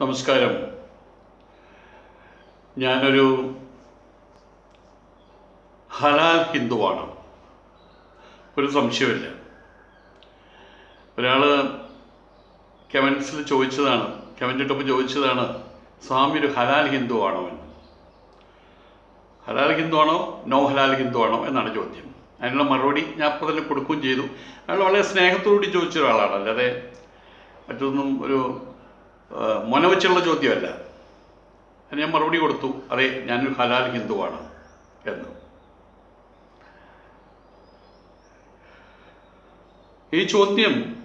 നമസ്കാരം. ഞാനൊരു ഹലാൽ ഹിന്ദുവാണ്. ഒരു സംശയമില്ല ഒരാൾ കമൻസിൽ ചോദിച്ചതാണ് കമന്റ് ഇട്ടപ്പോൾ ചോദിച്ചതാണ് സ്വാമി ഒരു ഹലാൽ ഹിന്ദുവാണോ? എന്ന്. ഹലാൽ ഹിന്ദുവാണോ? നോ ഹലാൽ ഹിന്ദുവാണോ? എന്നാണ് ചോദ്യം. അതിനുള്ള മറുപടി ഞാൻ അപ്പോൾ തന്നെ കൊടുക്കുകയും ചെയ്തു. അയാൾ വളരെ സ്നേഹത്തോടുകൂടി ചോദിച്ച ഒരാളാണ്. അല്ലാതെ മറ്റൊന്നും ഒരു ആ, മൊനവച്ചുള്ള ചോദ്യമല്ല. ഞാൻ മറുപടി കൊടുത്തു. അതെ ഞാനൊരു ഹലാൽ ഹിന്ദുവാണ് എന്ന്. ഈ ചോദ്യം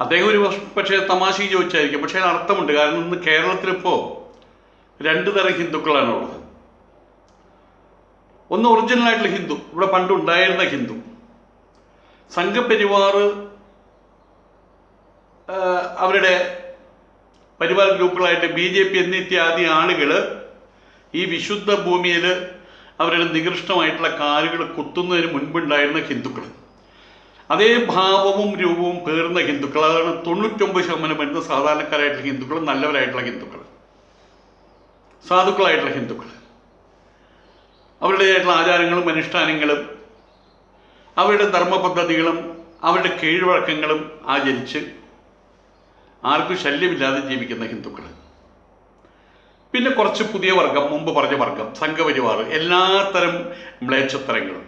അദ്ദേഹം ഒരു പക്ഷ- തമാശയ്ക്ക് ചോദിച്ചായിരിക്കും. പക്ഷേ അർത്ഥമുണ്ട്. കാരണം ഇന്ന് കേരളത്തിലിപ്പോൾ രണ്ട് തരം ഹിന്ദുക്കളാണുള്ളത്. ഒന്ന് ഒറിജിനൽ ആയിട്ടുള്ള ഹിന്ദു ഇവിടെ പണ്ട് ഉണ്ടായിരുന്ന ഹിന്ദു. സംഘപരിവാർ അവരുടെ പരിവാർ ഗ്രൂപ്പുകളായിട്ട് ബി ജെ പി എന്നിത്യാദി ആളുകൾ ഈ വിശുദ്ധ ഭൂമിയിൽ അവരുടെ നികൃഷ്ടമായിട്ടുള്ള കാലുകൾ കുത്തുന്നതിന് മുൻപുണ്ടായിരുന്ന ഹിന്ദുക്കൾ അതേ ഭാവവും രൂപവും പേർന്ന ഹിന്ദുക്കൾ അതാണ് തൊണ്ണൂറ്റൊമ്പത് ശതമാനം വരുന്ന സാധാരണക്കാരായിട്ടുള്ള ഹിന്ദുക്കൾ നല്ലവരായിട്ടുള്ള ഹിന്ദുക്കൾ സാധുക്കളായിട്ടുള്ള ഹിന്ദുക്കൾ അവരുടേതായിട്ടുള്ള ആചാരങ്ങളും അനുഷ്ഠാനങ്ങളും അവരുടെ ധർമ്മ പദ്ധതികളും അവരുടെ കീഴ്വഴക്കങ്ങളും ആചരിച്ച് ആർക്കും ശല്യമില്ലാതെ ജീവിക്കുന്ന ഹിന്ദുക്കൾ പിന്നെ കുറച്ച് പുതിയ വർഗം മുമ്പ് പറഞ്ഞ വർഗം സംഘപരിവാർ എല്ലാത്തരം മ്ലേച്ഛത്തരങ്ങളും.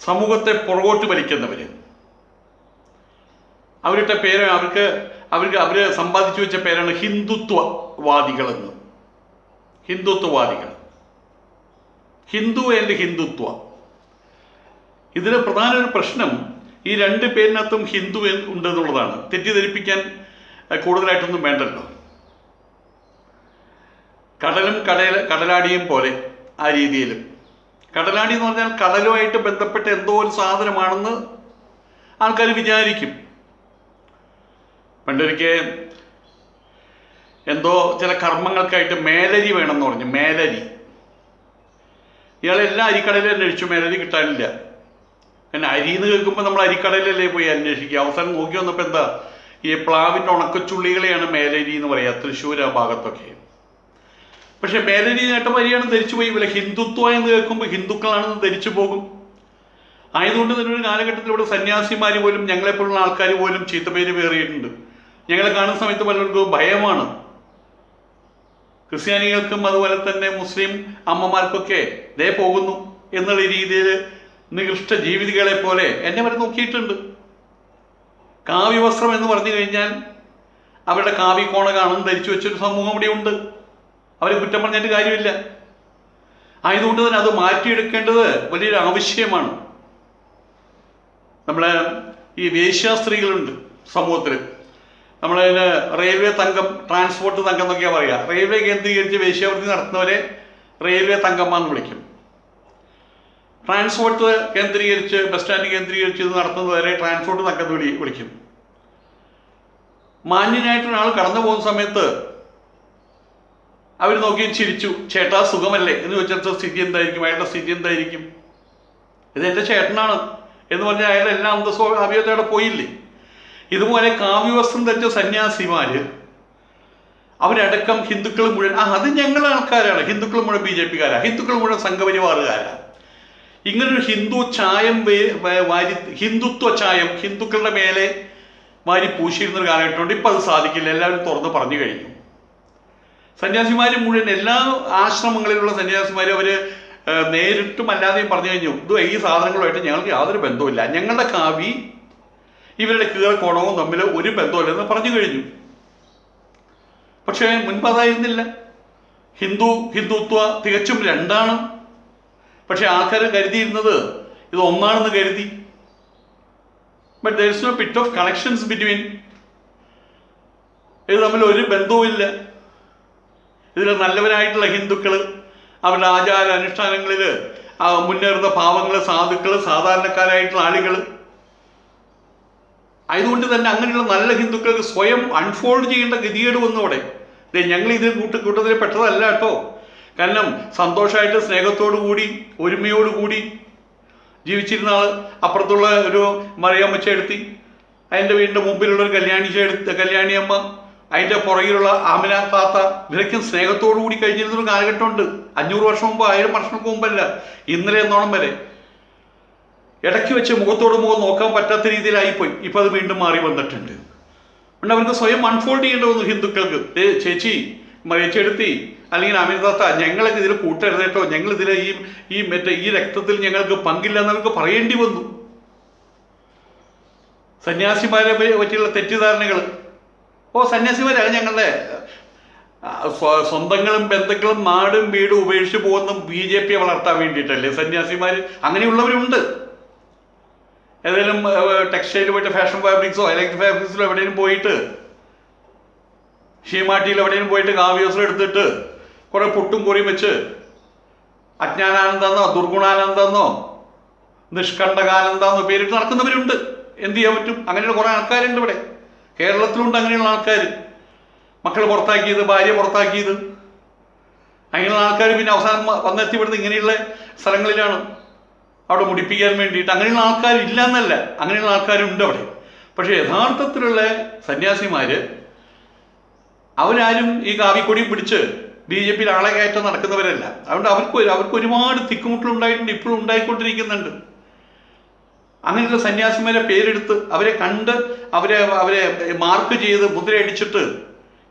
സമൂഹത്തെ പുറകോട്ട് വലിക്കുന്നവർ അവരുടെ പേര് അവർക്ക് അവർക്ക് അവർ സമ്പാദിച്ചു വെച്ച പേരാണ് ഹിന്ദുത്വവാദികളെന്ന്. ഹിന്ദുത്വവാദികൾ ഹിന്ദു ആൻഡ് ഹിന്ദുത്വ. ഇതിന് പ്രധാന ഒരു പ്രശ്നം ഈ രണ്ട് പേരിനകത്തും ഹിന്ദു ഉണ്ട് ഉണ്ടെന്നുള്ളതാണ്. തെറ്റിദ്ധരിപ്പിക്കാൻ കൂടുതലായിട്ടൊന്നും വേണ്ടല്ലോ. കടലും കടല കടലാടിയും പോലെ ആ രീതിയിലും. കടലാടി എന്ന് പറഞ്ഞാൽ കടലുമായിട്ട് ബന്ധപ്പെട്ട എന്തോ ഒരു സാധനമാണെന്ന് ആൾക്കാർ വിചാരിക്കും. പണ്ടൊരിക്കൽ എന്തോ ചില കർമ്മങ്ങൾക്കായിട്ട് മേലരി വേണമെന്ന് പറഞ്ഞു മേലരി. ഇയാൾ എല്ലാ അരിക്കടയിലും അന്വേഷിച്ചു മേലരി കിട്ടാനില്ല. പിന്നെ അരി എന്ന് കേൾക്കുമ്പോൾ നമ്മൾ അരിക്കടയിലല്ലേ പോയി അന്വേഷിക്കുക? അവസാനം നോക്കി വന്നപ്പോൾ എന്താ? ഈ പ്ലാവിന്റെ ഉണക്കച്ചുള്ളികളെയാണ് മേലരി എന്ന് പറയുക തൃശ്ശൂർ ആ ഭാഗത്തൊക്കെ. പക്ഷെ മേലരി നേട്ടം വരികയാണ് ധരിച്ചു പോയി. ഇവരെ ഹിന്ദുത്വ എന്ന് കേൾക്കുമ്പോൾ ഹിന്ദുക്കളാണെന്ന് ധരിച്ചു പോകും. ആയതുകൊണ്ട് തന്നെ ഒരു കാലഘട്ടത്തിൽ ഇവിടെ സന്യാസിമാർ പോലും ഞങ്ങളെപ്പോലുള്ള ആൾക്കാർ പോലും ചീത്തപ്പേര് പേറിയിട്ടുണ്ട്. ഞങ്ങളെ കാണുന്ന സമയത്ത് പലർക്കും ഭയമാണ്. ക്രിസ്ത്യാനികൾക്കും അതുപോലെ തന്നെ മുസ്ലിം അമ്മമാർക്കൊക്കെ ദേ പോകുന്നു എന്നുള്ള രീതിയിൽ നികൃഷ്ട ജീവിതികളെ പോലെ എന്നെ വരെ നോക്കിയിട്ടുണ്ട്. കാവ്യവസ്ത്രം എന്ന് പറഞ്ഞു കഴിഞ്ഞാൽ അവരുടെ കാവ്യക്കോണ കാണും ധരിച്ചു വെച്ചൊരു സമൂഹം ഇവിടെ ഉണ്ട്. അവരെ കുറ്റം പറഞ്ഞിട്ട് കാര്യമില്ല. ആയതുകൊണ്ട് തന്നെ അത് മാറ്റിയെടുക്കേണ്ടത് വലിയൊരു ആവശ്യമാണ്. നമ്മളെ ഈ വേശ്യാസ്ത്രീകളുണ്ട് സമൂഹത്തിൽ നമ്മളതിന് റെയിൽവേ തങ്കം ട്രാൻസ്പോർട്ട് തങ്കം എന്നൊക്കെയാണ് പറയുക റെയിൽവേ കേന്ദ്രീകരിച്ച് വേശ്യാവൃത്തി നടത്തുന്നവരെ റെയിൽവേ തങ്കമ്മ എന്ന് വിളിക്കും. ട്രാൻസ്പോർട്ട് കേന്ദ്രീകരിച്ച് ബസ് സ്റ്റാൻഡ് കേന്ദ്രീകരിച്ച് ഇത് നടത്തുന്നവരെ ട്രാൻസ്പോർട്ട് എന്ന് വിളി വിളിക്കും. മാന്യനായിട്ട് ഒരാൾ കടന്നു പോകുന്ന സമയത്ത് അവർ നോക്കി ചിരിച്ചു. ചേട്ടാ സുഖമല്ലേ? എന്ന് ചോദിച്ചിട്ട് സ്ഥിതി എന്തായിരിക്കും? അയാളുടെ സ്ഥിതി എന്തായിരിക്കും? ഇത് എന്റെ ചേട്ടനാണ് എന്ന് പറഞ്ഞാൽ അയാളുടെ എല്ലാ അന്തസ്സോ അഭിയത്തോടെ പോയില്ലേ? ഇതുപോലെ കാവ്യവസ്ത്രം ധരിച്ച സന്യാസിമാര് അവരടക്കം ഹിന്ദുക്കൾ മുഴുവൻ ആ അത് ഞങ്ങളെ ആൾക്കാരാണ് ഹിന്ദുക്കൾ മുഴുവൻ ബി ജെ പിക്കാരാണ് ഹിന്ദുക്കൾ മുഴുവൻ സംഘപരിവാറുകാരാ. ഇങ്ങനൊരു ഹിന്ദു ചായം വാരി ഹിന്ദുത്വ ചായം ഹിന്ദുക്കളുടെ മേലെ വാരി പൂശിയിരുന്നൊരു കാലഘട്ടമുണ്ട്. ഇപ്പം അത് സാധിക്കില്ല. എല്ലാവരും തുറന്ന് പറഞ്ഞു കഴിഞ്ഞു. സന്യാസിമാർ മുഴുവൻ എല്ലാ ആശ്രമങ്ങളിലുള്ള സന്യാസിമാർ അവർ നേരിട്ടും അല്ലാതെയും പറഞ്ഞു കഴിഞ്ഞു. ഇത് ഈ സാധനങ്ങളുമായിട്ട് ഞങ്ങൾക്ക് യാതൊരു ബന്ധവുമില്ല. ഞങ്ങളുടെ കാവി ഇവരുടെ കീഴക്കോണവും തമ്മിൽ ഒരു ബന്ധമില്ലെന്ന് പറഞ്ഞു കഴിഞ്ഞു. പക്ഷേ മുൻപ് അതായിരുന്നില്ല ഹിന്ദു ഹിന്ദുത്വ തികച്ചും രണ്ടാണ്. പക്ഷെ ആൾക്കാർ കരുതിയിരുന്നത് ഇത് ഒന്നാണെന്ന് കരുതി. But there is no bit of connections between ഇത് തമ്മിൽ ഒരു ബന്ധവുമില്ല ഇതിൽ നല്ലവരായിട്ടുള്ള ഹിന്ദുക്കൾ അവരുടെ ആചാര അനുഷ്ഠാനങ്ങളിൽ മുന്നേറുന്ന പാവങ്ങൾ സാധുക്കൾ സാധാരണക്കാരായിട്ടുള്ള ആളുകൾ അതുകൊണ്ട് തന്നെ അങ്ങനെയുള്ള നല്ല ഹിന്ദുക്കൾക്ക് സ്വയം അൺഫോൾഡ് ചെയ്യേണ്ട ഗതികേട് വന്നോടെ ഞങ്ങൾ ഇതിൽ കൂട്ട കൂട്ടത്തിൽ പെട്ടതല്ല കേട്ടോ. കാരണം സന്തോഷമായിട്ട് സ്നേഹത്തോടു കൂടി ഒരുമയോടു കൂടി ജീവിച്ചിരുന്ന ആൾ അപ്പുറത്തുള്ള ഒരു മറിയാമ്മ ചേർത്തി അതിന്റെ വീടിന്റെ മുമ്പിലുള്ള ഒരു കല്യാണി ചേർത്ത് കല്യാണിയമ്മ അതിന്റെ പുറകിലുള്ള ആമിന താത്ത ഇവരൊക്കെ സ്നേഹത്തോടു കൂടി കഴിഞ്ഞിരുന്നൊരു കാലഘട്ടമുണ്ട്. അഞ്ഞൂറ് വർഷം മുമ്പ് ആയിരം വർഷങ്ങൾക്ക് മുമ്പല്ല ഇന്നലെ എന്നോണം വരെ. ഇടയ്ക്ക് വെച്ച് മുഖത്തോട് മുഖം നോക്കാൻ പറ്റാത്ത രീതിയിലായിപ്പോയി. ഇപ്പോൾ അത് വീണ്ടും മാറി വന്നിട്ടുണ്ട്. അതുകൊണ്ട് അവർക്ക് സ്വയം അൺഫോൾഡ് ചെയ്യേണ്ടി വന്നു ഹിന്ദുക്കൾക്ക്. ഏ ചേച്ചി മറിയച്ചെടുത്തി അല്ലെങ്കിൽ അമിതാത്ത ഞങ്ങൾക്ക് ഇതിൽ കൂട്ടരുത് കേട്ടോ. ഞങ്ങൾ ഇതിൽ ഈ ഈ മറ്റേ ഈ രക്തത്തിൽ ഞങ്ങൾക്ക് പങ്കില്ല എന്നവർക്ക് പറയേണ്ടി വന്നു. സന്യാസിമാരെ പറ്റിയുള്ള തെറ്റിദ്ധാരണകൾ. ഓ സന്യാസിമാരെ അത് ഞങ്ങളുടെ സ്വന്തങ്ങളും ബന്ധുക്കളും നാടും വീടും ഉപേക്ഷിച്ച് പോകുന്ന ബി ജെ പിയെ വളർത്താൻ വേണ്ടിയിട്ടല്ലേ? സന്യാസിമാർ അങ്ങനെയുള്ളവരുണ്ട്. ഏതെങ്കിലും ടെക്സ്റ്റൈൽ പോയിട്ട് ഫാഷൻ ഫാബ്രിക്സോ ഇലക്ട്രിക് ഫാബ്രിക്സിലോ എവിടെയും പോയിട്ട് ഷീമാട്ടിയിൽ എവിടെയും പോയിട്ട് കാവ്യോസം എടുത്തിട്ട് കുറെ പുട്ടും കുറിയും വെച്ച് അജ്ഞാനാനന്ദെന്നോ ദുർഗുണാനന്ദെന്നോ നിഷ്കണ്ടകാനന്ദെന്നോ പേരിട്ട് നടക്കുന്നവരുണ്ട്. എന്ത് ചെയ്യാൻ പറ്റും? അങ്ങനെയുള്ള കുറേ ആൾക്കാരുണ്ട് ഇവിടെ. കേരളത്തിലുണ്ട് അങ്ങനെയുള്ള ആൾക്കാർ മക്കൾ പുറത്താക്കിയത് ഭാര്യ പുറത്താക്കിയത്. അങ്ങനെയുള്ള ആൾക്കാർ പിന്നെ അവസാനം വന്നെത്തി വന്നെത്തിപ്പെടുന്നത് ഇങ്ങനെയുള്ള സ്ഥലങ്ങളിലാണ് അവിടെ മുടിപ്പിക്കാൻ വേണ്ടിയിട്ട്. അങ്ങനെയുള്ള ആൾക്കാർ ഇല്ല എന്നല്ല. അങ്ങനെയുള്ള ആൾക്കാരുണ്ട് അവിടെ. പക്ഷേ യഥാർത്ഥത്തിലുള്ള സന്യാസിമാര് അവരാരും ഈ കാവിക്കൊടിയും പിടിച്ച് ബി ജെ പിയിൽ ആളെ കയറ്റം നടക്കുന്നവരല്ല. അതുകൊണ്ട് അവർക്ക് അവർക്ക് ഒരുപാട് തിക്കുമുട്ടലുണ്ടായിട്ടുണ്ട് ഇപ്പോഴും ഉണ്ടായിക്കൊണ്ടിരിക്കുന്നുണ്ട്. അങ്ങനെയുള്ള സന്യാസിമാരെ പേരെടുത്ത് അവരെ കണ്ട് അവരെ അവരെ മാർക്ക് ചെയ്ത് മുദ്രയടിച്ചിട്ട്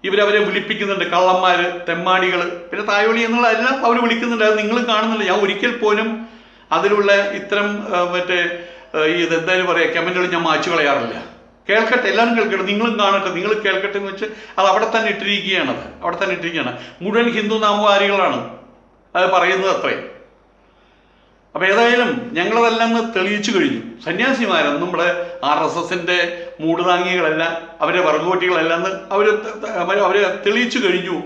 ഇവരവരെ വിളിപ്പിക്കുന്നുണ്ട്. കള്ളന്മാര് തെമ്മാടികൾ പിന്നെ തായോളി എന്നുള്ള എല്ലാം അവർ വിളിക്കുന്നുണ്ട്. അത് നിങ്ങൾ കാണുന്നില്ല ഞാൻ ഒരിക്കൽ പോലും അതിലുള്ള ഇത്തരം മറ്റേ ഈ ഇതെന്തായാലും പറയാം കമന്റുകൾ ഞാൻ മാച്ചു കളയാറില്ല. കേൾക്കട്ടെ എല്ലാവരും കേൾക്കട്ടെ നിങ്ങളും കാണട്ടെ നിങ്ങൾ കേൾക്കട്ടെ എന്ന് വെച്ചാൽ അത് അവിടെ തന്നെ ഇട്ടിരിക്കുകയാണ് അത് അവിടെ തന്നെ ഇട്ടിരിക്കുകയാണ്. മുഴുവൻ ഹിന്ദു നാമവാരികളാണ് അത് പറയുന്നത് അത്രേ. അപ്പൊ ഏതായാലും ഞങ്ങളതെല്ലാം തെളിയിച്ചു കഴിഞ്ഞു. സന്യാസിമാരൊന്നും നമ്മുടെ ആർ എസ് എസിന്റെ മൂടുതാങ്ങികളല്ല അവരെ വർഗോട്ടികളല്ല എന്ന് അവർ അവർ തെളിയിച്ചു കഴിഞ്ഞു.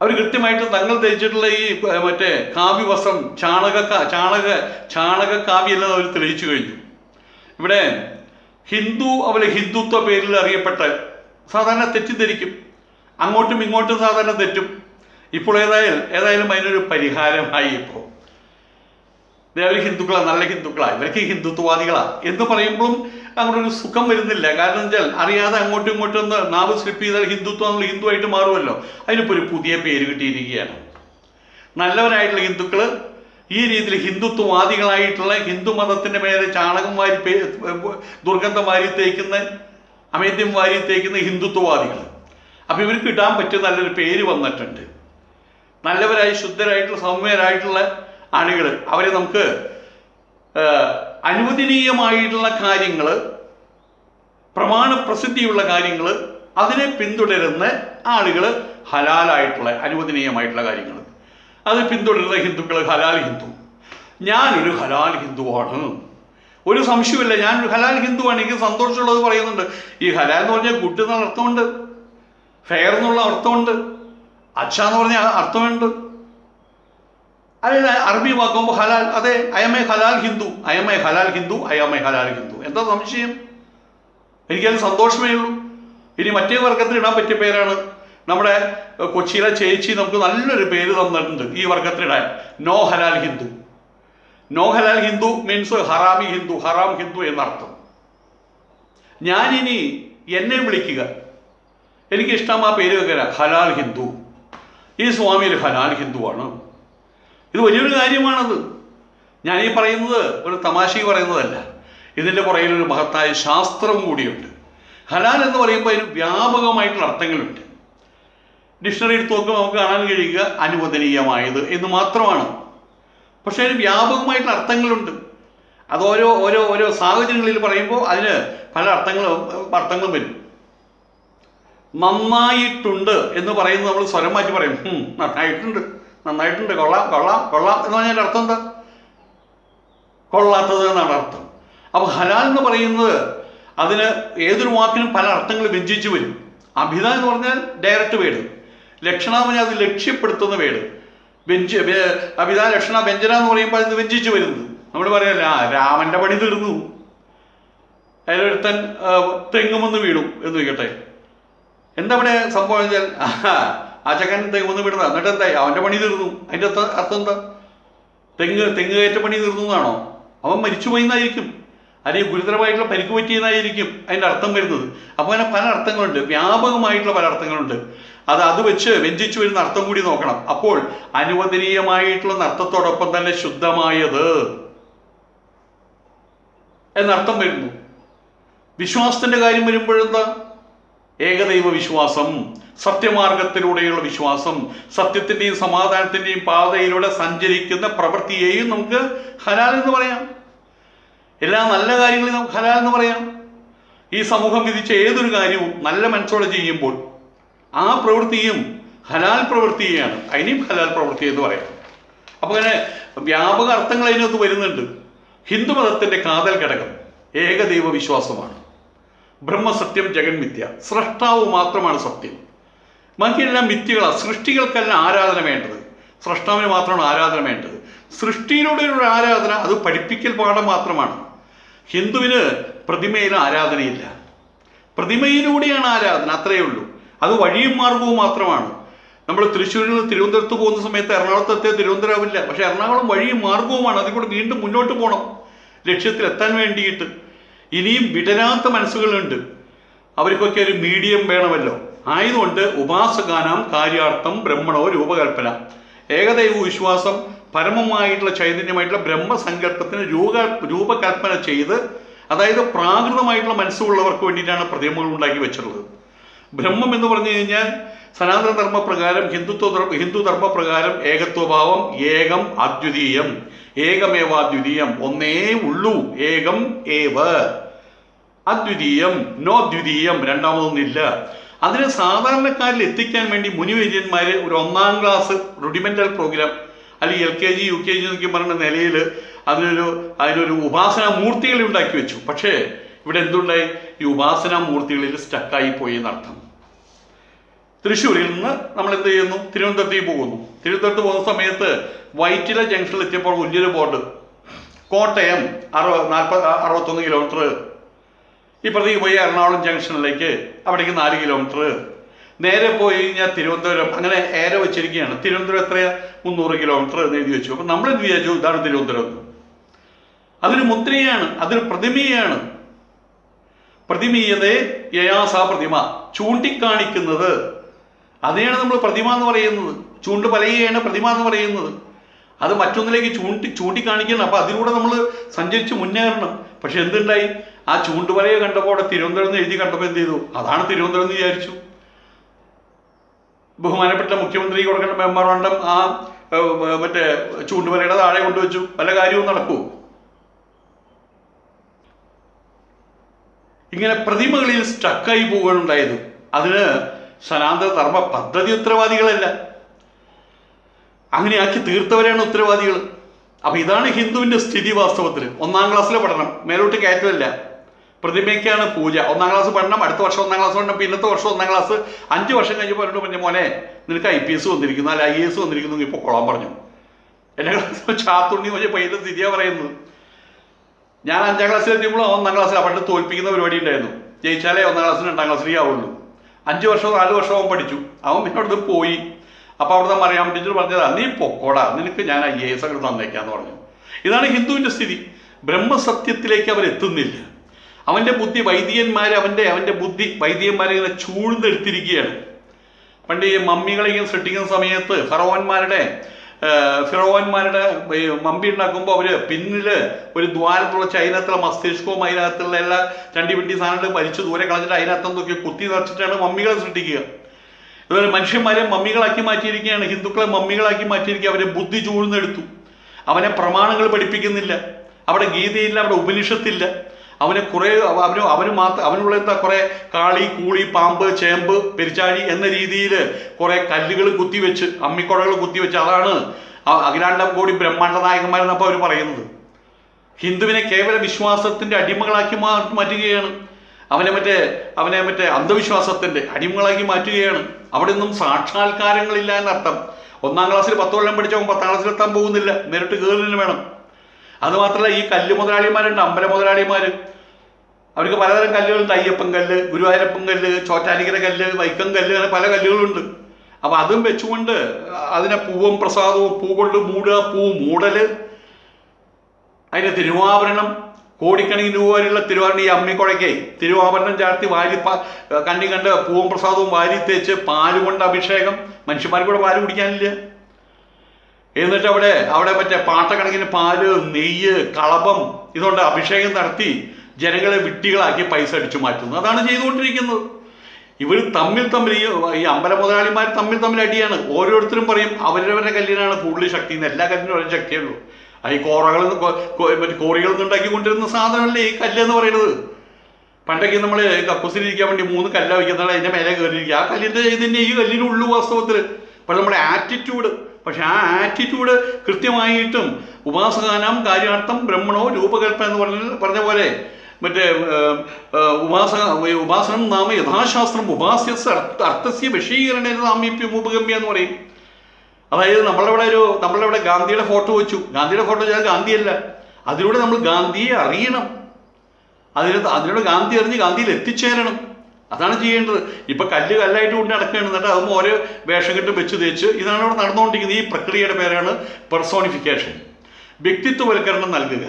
അവർ കൃത്യമായിട്ട് തങ്ങൾ ധരിച്ചിട്ടുള്ള ഈ മറ്റേ കാവ്യ വസ്ത്രം ചാണക ചാണക ചാണക കാവ്യല്ലെന്ന് അവർ തെളിയിച്ചു കഴിഞ്ഞു. ഇവിടെ ഹിന്ദു അവരെ ഹിന്ദുത്വ പേരിൽ അറിയപ്പെട്ട സാധാരണ തെറ്റിദ്ധരിക്കും. അങ്ങോട്ടും ഇങ്ങോട്ടും സാധാരണ തെറ്റും. ഇപ്പോൾ ഏതായാലും ഏതായാലും അതിനൊരു പരിഹാരമായി ഇപ്പോൾ. അവർ ഹിന്ദുക്കളാണ് നല്ല ഹിന്ദുക്കളാണ് ഇവർക്ക് ഹിന്ദുത്വവാദികളാണ് എന്ന് പറയുമ്പോഴും അങ്ങോട്ടൊരു സുഖം വരുന്നില്ല. കാരണം വെച്ചാൽ അറിയാതെ അങ്ങോട്ടും ഇങ്ങോട്ടും ഒന്ന് നാവ് സ്ലിപ്പ് ചെയ്താൽ ഹിന്ദുത്വം നമ്മൾ ഹിന്ദുവായിട്ട് മാറുമല്ലോ. അതിനിപ്പോൾ ഒരു പുതിയ പേര് കിട്ടിയിരിക്കുകയാണ്. നല്ലവരായിട്ടുള്ള ഹിന്ദുക്കൾ ഈ രീതിയിൽ ഹിന്ദുത്വവാദികളായിട്ടുള്ള ഹിന്ദു മതത്തിന്റെ മേലെ ചാണകം വാരി ദുർഗന്ധം വാരി തേക്കുന്ന അമേദ്യം വാരി തേക്കുന്ന ഹിന്ദുത്വവാദികൾ. അപ്പോൾ ഇവർക്ക് ഇടാൻ പറ്റിയ നല്ലൊരു പേര് വന്നിട്ടുണ്ട്. നല്ലവരായി ശുദ്ധരായിട്ടുള്ള സൗമ്യരായിട്ടുള്ള ആളുകൾ അവരെ നമുക്ക് അനുവദനീയമായിട്ടുള്ള കാര്യങ്ങൾ പ്രമാണ പ്രസിദ്ധിയുള്ള കാര്യങ്ങൾ അതിനെ പിന്തുടരുന്ന ആളുകൾ ഹലാലായിട്ടുള്ള അനുവദനീയമായിട്ടുള്ള കാര്യങ്ങൾ അത് പിന്തുടരുന്ന ഹിന്ദുക്കൾ ഹലാൽ ഹിന്ദു. ഞാനൊരു ഹലാൽ ഹിന്ദുവാണ്. ഒരു സംശയമില്ല ഞാനൊരു ഹലാൽ ഹിന്ദുവാണ്. എനിക്ക് സന്തോഷമുള്ളത് പറയുന്നുണ്ട്. ഈ ഹലാൽ എന്ന് പറഞ്ഞാൽ ഗുഡ് എന്നുള്ള അർത്ഥമുണ്ട്. ഫെയർ എന്നുള്ള അർത്ഥമുണ്ട്. അച്ഛ എന്ന് പറഞ്ഞ അർത്ഥമുണ്ട്. അല്ല അറബി വാക്കുമ്പോൾ ഹലാൽ. അതെ അയമേ ഹലാൽ ഹിന്ദു. അയമേ ഹലാൽ ഹിന്ദു. അയമേ ഹലാൽ ഹിന്ദു. എന്താ സംശയം? എനിക്കത് സന്തോഷമേ ഉള്ളൂ. ഇനി മറ്റേ വർഗത്തിൽ ഇടാൻ പറ്റിയ പേരാണ് നമ്മുടെ കൊച്ചിയിലെ ചേച്ചി നമുക്ക് നല്ലൊരു പേര് തന്നിട്ടുണ്ട് ഈ വർഗത്തിലിടാൻ നോ ഹലാൽ ഹിന്ദു. നോ ഹലാൽ ഹിന്ദു മീൻസ് ഹറാമി ഹിന്ദു ഹറാം ഹിന്ദു എന്നർത്ഥം. ഞാനിനി എന്നെ വിളിക്കുക. എനിക്കിഷ്ടം ആ പേര് വെക്കല ഹലാൽ ഹിന്ദു. ഈ സ്വാമി ഒരു ഹലാൽ ഹിന്ദുവാണ്. ഇത് വലിയൊരു കാര്യമാണത്. ഞാൻ ഈ പറയുന്നത് ഒരു തമാശയ്ക്ക് പറയുന്നതല്ല. ഇതിന്റെ പുറകിൽ ഒരു മഹത്തായ ശാസ്ത്രം കൂടിയുണ്ട്. ഹലാൽ എന്ന് പറയുമ്പോൾ അതിന് വ്യാപകമായിട്ടുള്ള അർത്ഥങ്ങളുണ്ട്. ഡിക്ഷണറി എടുത്ത് നോക്കുമ്പോൾ നമുക്ക് കാണാൻ കഴിയുക അനുവദനീയമായത് എന്ന് മാത്രമാണ്. പക്ഷേ അതിന് വ്യാപകമായിട്ടുള്ള അർത്ഥങ്ങളുണ്ട്. അത് ഓരോ ഓരോ ഓരോ സാഹചര്യങ്ങളിൽ പറയുമ്പോൾ അതിന് പല അർത്ഥങ്ങളും അർത്ഥങ്ങളും വരും. നന്നായിട്ടുണ്ട് എന്ന് പറയുന്നത് നമ്മൾ സ്വരം മാറ്റി പറയും. നന്നായിട്ടുണ്ട് നന്നായിട്ടുണ്ട് കൊള്ളാം കൊള്ളാം കൊള്ളാം എന്ന് പറഞ്ഞാൽ അർത്ഥം എന്താ? കൊള്ളാത്തത് എന്നാണ് അർത്ഥം. അപ്പോൾ ഹലാൽ എന്ന് പറയുന്നത് അതിന് ഏതൊരു വാക്കിനും പല അർത്ഥങ്ങൾ വ്യഞ്ചിച്ചു വരും. അഭിത എന്ന് പറഞ്ഞാൽ ഡയറക്റ്റ് വേട് ലക്ഷണ എന്ന് അത് ലക്ഷ്യപ്പെടുത്തുന്ന വേട്. വ്യഞ്ച വ്യ- അഭിത ലക്ഷണ വ്യഞ്ജന എന്ന് പറയുമ്പോൾ അത് വ്യഞ്ചിച്ചു വരുന്നത്. നമ്മൾ പറയല്ലേ ആ രാമന്റെ പണി തീർന്നു. അതിലൊരുത്തൻ തെങ്ങുമെന്ന് വീണു എന്ന് വയ്ക്കട്ടെ എന്താ ഇവിടെ സംഭവം വെച്ചാൽ ആ ചക്കൻ തെങ്ങുമെന്ന് വീണതാ. എന്നിട്ട് എന്തായി? അവന്റെ പണി തീർന്നു. അതിന്റെ അർത്ഥം എന്താ? തെങ്ങ് തെങ്ങ് കയറ്റ പണി തീർന്നു എന്നാണോ? അവൻ മരിച്ചു എന്നായിരിക്കും അല്ലെങ്കിൽ ഗുരുതരമായിട്ടുള്ള പരിക്ക് പറ്റിയെന്നായിരിക്കും അതിന്റെ അർത്ഥം വരുന്നത്. അപ്പോൾ അങ്ങനെ പല അർത്ഥങ്ങളുണ്ട്. വ്യാപകമായിട്ടുള്ള പല അർത്ഥങ്ങളുണ്ട്. അത് അത് വെച്ച് വെഞ്ചിച്ചു വരുന്ന അർത്ഥം കൂടി നോക്കണം. അപ്പോൾ അനുവദനീയമായിട്ടുള്ള അർത്ഥത്തോടൊപ്പം തന്നെ ശുദ്ധമായത് എന്നർത്ഥം വരുന്നു. വിശ്വാസത്തിന്റെ കാര്യം വരുമ്പോഴെന്താ ഏകദൈവ വിശ്വാസം സത്യമാർഗത്തിലൂടെയുള്ള വിശ്വാസം സത്യത്തിന്റെയും സമാധാനത്തിന്റെയും പാതയിലൂടെ സഞ്ചരിക്കുന്ന പ്രവൃത്തിയെയും നമുക്ക് ഹലാൽ എന്ന് പറയാം. എല്ലാ നല്ല കാര്യങ്ങളെയും നമുക്ക് ഹലാൽ എന്ന് പറയാം. ഈ സമൂഹം വിധിച്ച ഏതൊരു കാര്യവും നല്ല മനസ്സോടെ ചെയ്യുമ്പോൾ ആ പ്രവൃത്തിയും ഹലാൽ പ്രവൃത്തിയാണ് അതിനെയും ഹലാൽ പ്രവൃത്തി എന്ന് പറയാം. അപ്പോൾ അങ്ങനെ വ്യാപക അർത്ഥങ്ങൾ അതിനകത്ത് വരുന്നുണ്ട്. ഹിന്ദുമതത്തിന്റെ കാതൽ ഘടകം ഏകദൈവ വിശ്വാസമാണ്. ബ്രഹ്മസത്യം ജഗന്മിഥ്യ സൃഷ്ടാവ് മാത്രമാണ് സത്യം. ബാക്കിയെല്ലാം മിഥ്യകളാണ് സൃഷ്ടികൾക്കെല്ലാം ആരാധന വേണ്ടത്? സ്രഷ്ടാവിന് മാത്രമാണ് ആരാധന വേണ്ടത്. സൃഷ്ടിയിലൂടെയുള്ള ആരാധന അത് പഠിപ്പിക്കൽ പാഠം മാത്രമാണ്. ഹിന്ദുവിന് പ്രതിമയിൽ ആരാധനയില്ല. പ്രതിമയിലൂടെയാണ് ആരാധന. അത്രയേ ഉള്ളൂ. അത് വഴിയും മാർഗവും മാത്രമാണ്. നമ്മൾ തൃശ്ശൂരിൽ നിന്ന് തിരുവനന്തപുരത്ത് പോകുന്ന സമയത്ത് എറണാകുളത്ത് എറണാകുളത്തെത്തിയ തിരുവനന്തപുരമില്ല പക്ഷെ എറണാകുളം വഴിയും മാർഗവുമാണ് അതിൽ കൂടെ വീണ്ടും മുന്നോട്ട് പോകണം ലക്ഷ്യത്തിൽ എത്താൻ വേണ്ടിയിട്ട്. ഇനിയും വിടരാത്ത മനസ്സുകളുണ്ട്. അവർക്കൊക്കെ ഒരു മീഡിയം വേണമല്ലോ. ആയതുകൊണ്ട് ഉപാസകാനാം കാര്യാർത്ഥം ബ്രഹ്മണോ രൂപകൽപ്പന. ഏകദൈവ വിശ്വാസം പരമമായിട്ടുള്ള ചൈതന്യമായിട്ടുള്ള ബ്രഹ്മസങ്കല്പത്തിന് രൂപ രൂപകൽപ്പന ചെയ്ത് അതായത് പ്രാകൃതമായിട്ടുള്ള മനസ്സുള്ളവർക്ക് വേണ്ടിയിട്ടാണ് പ്രതിമകൾ ഉണ്ടാക്കി വെച്ചിട്ടുള്ളത്. ബ്രഹ്മം എന്ന് പറഞ്ഞു കഴിഞ്ഞാൽ സനാതന ധർമ്മപ്രകാരം ഹിന്ദുത്വ ഹിന്ദു ധർമ്മപ്രകാരം ഏകത്വഭാവം ഏകം അദ്വിതീയം. ഏകമേവാദ്വിതീയം. ഒന്നേ ഉള്ളൂ. ഏകം ഏവ. അദ്വിതീയം. നോ ദ്വിതീയം രണ്ടാമതൊന്നില്ല. അതിനെ സാധാരണക്കാരിൽ എത്തിക്കാൻ വേണ്ടി മുനിവൈദ്യന്മാർ ഒരു ഒന്നാം ക്ലാസ് റുഡിമെന്റൽ പ്രോഗ്രാം അല്ലെങ്കിൽ L K G U K G എന്നൊക്കെ പറയുന്ന നിലയിൽ അതിനൊരു അതിനൊരു ഉപാസനാ മൂർത്തികൾ ഉണ്ടാക്കി വെച്ചു. പക്ഷേ ഇവിടെ എന്തുണ്ടായി? ഈ ഉപാസനാ മൂർത്തികളിൽ സ്റ്റക്കായി പോയി എന്നർത്ഥം. തൃശ്ശൂരിൽ നിന്ന് നമ്മൾ എന്ത് ചെയ്യുന്നു? തിരുവനന്തപുരത്തേക്ക് പോകുന്നു. തിരുവനന്തപുരത്ത് പോകുന്ന സമയത്ത് വൈറ്റില ജംഗ്ഷനിൽ എത്തിയപ്പോൾ വലിയൊരു ബോർഡ് കോട്ടയം അറുപ നാൽപ്പത് അറുപത്തൊന്ന് കിലോമീറ്റർ ഇപ്പുറത്തേക്ക് പോയി എറണാകുളം ജംഗ്ഷനിലേക്ക് അവിടേക്ക് നാല് കിലോമീറ്റർ നേരെ പോയി കഴിഞ്ഞാൽ തിരുവനന്തപുരം. അങ്ങനെ ഏറെ വെച്ചിരിക്കുകയാണ്. തിരുവനന്തപുരം എത്രയാ? മുന്നൂറ് കിലോമീറ്റർ എന്ന് എഴുതി വെച്ചു. അപ്പം നമ്മൾ എന്ത് വിചാരിച്ചു? ഇതാണ് തിരുവനന്തപുരം. അതൊരു മുദ്രയാണ്. അതൊരു പ്രതിമയാണ്. പ്രതിമീയതേ യയാസ പ്രതിമ. ചൂണ്ടിക്കാണിക്കുന്നത്. അതിനെയാണ് നമ്മൾ പ്രതിമ എന്ന് പറയുന്നത്. ചൂണ്ട് പലകയാണ് പ്രതിമ എന്ന് പറയുന്നത്. അത് മറ്റൊന്നിലേക്ക് ചൂണ്ടി ചൂണ്ടിക്കാണിക്കണം. അപ്പൊ അതിലൂടെ നമ്മൾ സഞ്ചരിച്ച് മുന്നേറണം. പക്ഷെ എന്തുണ്ടായി? ആ ചൂണ്ടുപലയെ കണ്ടപ്പോൾ അവിടെ തിരുവനന്തപുരം എന്ന് എഴുതി കണ്ടപ്പോൾ എന്ത് ചെയ്തു? അതാണ് തിരുവനന്തപുരം എന്ന് വിചാരിച്ചു. ബഹുമാനപ്പെട്ട മുഖ്യമന്ത്രി കൊടുക്കേണ്ട മെമ്മറാണ്ടം ആ മറ്റേ ചൂണ്ടുപലയുടെ താഴെ കൊണ്ടുവച്ചു. വല്ല കാര്യവും നടക്കൂ. ഇങ്ങനെ പ്രതിമകളിൽ സ്റ്റക്കായി പോവുകയാണുണ്ടായത്. അതിന് സനാതന ധർമ്മ പദ്ധതി ഉത്തരവാദികളല്ല. അങ്ങനെയാക്കി തീർത്തവരെയാണ് ഉത്തരവാദികൾ അപ്പം ഇതാണ് ഹിന്ദുവിന്റെ സ്ഥിതി വാസ്തവത്തിൽ ഒന്നാം ക്ലാസ്സിലെ പഠനം മേലോട്ട് കയറ്റമല്ല. പ്രതിമയ്ക്കാണ് പൂജ. ഒന്നാം ക്ലാസ് പഠനം അടുത്ത വർഷം ഒന്നാം ക്ലാസ് പഠനം പിന്നത്തെ വർഷം ഒന്നാം ക്ലാസ്. അഞ്ച് വർഷം കഴിഞ്ഞ് പറഞ്ഞു പറഞ്ഞ മോനെ നിനക്ക് ഐ പി എസ് വന്നിരിക്കുന്നു അല്ല ഐ എസ് വന്നിരിക്കുന്നു ഇപ്പോൾ കൊള്ളാൻ പറഞ്ഞു. എന്നെ ക്ലാസ് ചാത്തുണ്ണി പക്ഷേ പയ്യന്റെ സ്ഥിതിയാണ് പറയുന്നത്. ഞാൻ അഞ്ചാം ക്ലാസ്സിൽ എത്തിയപ്പോൾ ഒന്നാം ക്ലാസ്സിൽ പണ്ട് തോൽപ്പിക്കുന്ന പരിപാടി ഉണ്ടായിരുന്നു. ജയിച്ചാലേ ഒന്നാം ക്ലാസ്സിൽ രണ്ടാം ക്ലാസ്സിലേ ആവുള്ളൂ. അഞ്ച് വർഷവും നാല് വർഷവും അവൻ പഠിച്ചു. അവൻ പിന്നെ അവിടുന്ന് പോയി. അപ്പോൾ അവിടുന്ന് മറിയാൻ ടീച്ചർ പറഞ്ഞതാ നീ പൊക്കോടാ നിനക്ക് ഞാൻ ഐ എ എസ് ഒക്കെ തന്നേക്കാന്ന് പറഞ്ഞു. ഇതാണ് ഹിന്ദുവിന്റെ സ്ഥിതി. ബ്രഹ്മസത്യത്തിലേക്ക് അവർ എത്തുന്നില്ല. അവന്റെ ബുദ്ധി വൈദികന്മാർ അവന്റെ അവന്റെ ബുദ്ധി വൈദികന്മാരെ ഇങ്ങനെ ചൂഴ്ന്നെടുത്തിരിക്കുകയാണ്. പണ്ട് ഈ മമ്മികളെ ഇങ്ങനെ സൃഷ്ടിക്കുന്ന സമയത്ത് ഫറോവന്മാരുടെ ഫിറോവന്മാരുടെ മമ്പി ഉണ്ടാക്കുമ്പോൾ അവർ പിന്നിൽ ഒരു ദ്വാരത്തുള്ള ചൈനത്തിലെ മസ്തിഷ്കവും അതിനകത്തുള്ള എല്ലാ ചണ്ടി പിണ്ടി സാധനങ്ങൾ വലിച്ചു ദൂരെ കളഞ്ഞിട്ട് അതിനകത്ത് എന്തൊക്കെയോ കുത്തി നിറച്ചിട്ടാണ് മമ്മികളെ സൃഷ്ടിക്കുക. അതുപോലെ മനുഷ്യന്മാരെ മമ്മികളാക്കി മാറ്റിയിരിക്കുകയാണ്. ഹിന്ദുക്കളെ മമ്മികളാക്കി മാറ്റിയിരിക്കുക. അവരെ ബുദ്ധി ചൂഴ്ന്നെടുത്തു. അവനെ പ്രമാണങ്ങൾ പഠിപ്പിക്കുന്നില്ല. അവിടെ ഗീതയില്ല അവിടെ ഉപനിഷത്തില്ല. അവനെ കുറെ അവന് അവന് മാത്രം അവനുള്ള എന്താ കുറെ കാളി കൂളി പാമ്പ് ചേമ്പ് പെരിച്ചാഴി എന്ന രീതിയിൽ കുറെ കല്ലുകൾ കുത്തിവെച്ച് അമ്മിക്കുടകൾ കുത്തിവെച്ച് അതാണ് അഖിലാണ്ടം കോടി ബ്രഹ്മാണ്ട നായകന്മാരെന്നപ്പോൾ അവർ പറയുന്നത്. ഹിന്ദുവിനെ കേവല വിശ്വാസത്തിന്റെ അടിമകളാക്കി മാറ്റുകയാണ്. അവനെ മറ്റേ അവനെ മറ്റേ അന്ധവിശ്വാസത്തിന്റെ അടിമകളാക്കി മാറ്റുകയാണ്. അവിടെ ഒന്നും സാക്ഷാത്കാരങ്ങളില്ല എന്നർത്ഥം. ഒന്നാം ക്ലാസ്സിൽ പത്ത് കൊല്ലം പഠിച്ചവൻ പത്താം ക്ലാസ്സിൽ എത്താൻ പോകുന്നില്ല. നേരിട്ട് കേറിന് വേണം. അത് മാത്രമല്ല ഈ കല്ല് മുതലാളിമാരുണ്ട് അമ്പല മുതലാളിമാർ അവർക്ക് പലതരം കല്ലുകളുണ്ട്. അയ്യപ്പൻ കല്ല് ഗുരുവായൂരപ്പൻ കല്ല് ചോറ്റാനിക്കര കല്ല് വൈക്കം കല്ല് അങ്ങനെ പല കല്ലുകളുണ്ട്. അപ്പൊ അതും വെച്ചുകൊണ്ട് അതിനെ പൂവും പ്രസാദവും പൂ കൊണ്ട് മൂടുക പൂ മൂടൽ. അതിന്റെ തിരുവാഭരണം കോടിക്കണക്കിന് രൂപ വരെയുള്ള തിരുവാഭരണം ഈ അമ്മിക്കുഴയ്ക്ക് തിരുവാഭരണം ചാർത്തി വാരി കണ്ണി കണ്ട് പൂവും പ്രസാദവും വാരി തേച്ച് പാൽ കൊണ്ട് അഭിഷേകം. മനുഷ്യന്മാർക്ക് കൂടെ പാൽ കുടിക്കാനില്ല. എന്നിട്ട് അവിടെ അവിടെ മറ്റേ പാട്ടക്കണക്കിന് പാൽ നെയ്യ് കളഭം ഇതുകൊണ്ട് അഭിഷേകം നടത്തി ജനങ്ങളെ വിട്ടികളാക്കി പൈസ അടിച്ചു മാറ്റുന്നു. അതാണ് ചെയ്തുകൊണ്ടിരിക്കുന്നത്. ഇവർ തമ്മിൽ തമ്മിൽ ഈ അമ്പല മുതലാളിമാർ തമ്മിൽ തമ്മിൽ അടിയാണ്. ഓരോരുത്തരും പറയും അവരവരുടെ കല്ലിനാണ് കൂടുതൽ ശക്തി എന്ന്. എല്ലാ കല്ലിനും ഒരേ ശക്തിയുള്ളൂ ഈ കോറകളിൽ നിന്ന് മറ്റേ കോറികളിൽ നിന്ന് ഉണ്ടാക്കിക്കൊണ്ടിരുന്ന സാധനമല്ലേ ഈ കല്ല് എന്ന് പറയുന്നത്? പണ്ടൊക്കെ നമ്മൾ കക്കൂസിലിരിക്കാൻ വേണ്ടി മൂന്ന് കല്ല വയ്ക്കുന്നതാണ് അതിന്റെ മേലെ കയറിയിരിക്കുക. ആ കല്ലിന്റെ ഇതിന്റെ ഈ കല്ലിനുള്ളൂ വാസ്തവത്തിൽ പക്ഷെ നമ്മുടെ ആറ്റിറ്റ്യൂഡ് പക്ഷെ ആ ആറ്റിറ്റ്യൂഡ് കൃത്യമായിട്ടും ഉപാസകാനാം കാര്യാർത്ഥം ബ്രഹ്മണോ രൂപകൽപ്പന എന്ന് പറഞ്ഞ പറഞ്ഞ പോലെ മറ്റേ ഉപാസ ഉപാസനം നാമ യഥാശാസ്ത്രം ഉപാസ്യസ് അർത്ഥസ്യ വിഷീകരണ സാമീപ്യം ഉപഗമ്യ എന്ന് പറയും. അതായത് നമ്മളുടെ ഇവിടെ ഒരു നമ്മളുടെ ഇവിടെ ഗാന്ധിയുടെ ഫോട്ടോ വെച്ചു. ഗാന്ധിയുടെ ഫോട്ടോ വെച്ചാൽ ഗാന്ധിയല്ല. അതിലൂടെ നമ്മൾ ഗാന്ധിയെ അറിയണം. അതിന് അതിലൂടെ ഗാന്ധി അറിഞ്ഞ് ഗാന്ധിയിൽ എത്തിച്ചേരണം. അതാണ് ചെയ്യേണ്ടത്. ഇപ്പൊ കല്ല് കല്ലായിട്ട് കൊണ്ട് നടക്കുകയാണ് എന്നിട്ട് അതും ഓരോ വേഷം കെട്ട് വെച്ച് തേച്ച് ഇതാണ് ഇവിടെ നടന്നുകൊണ്ടിരിക്കുന്നത്. ഈ പ്രക്രിയയുടെ പേരാണ് പെർസോണിഫിക്കേഷൻ വ്യക്തിത്വവൽക്കരണം നൽകുക.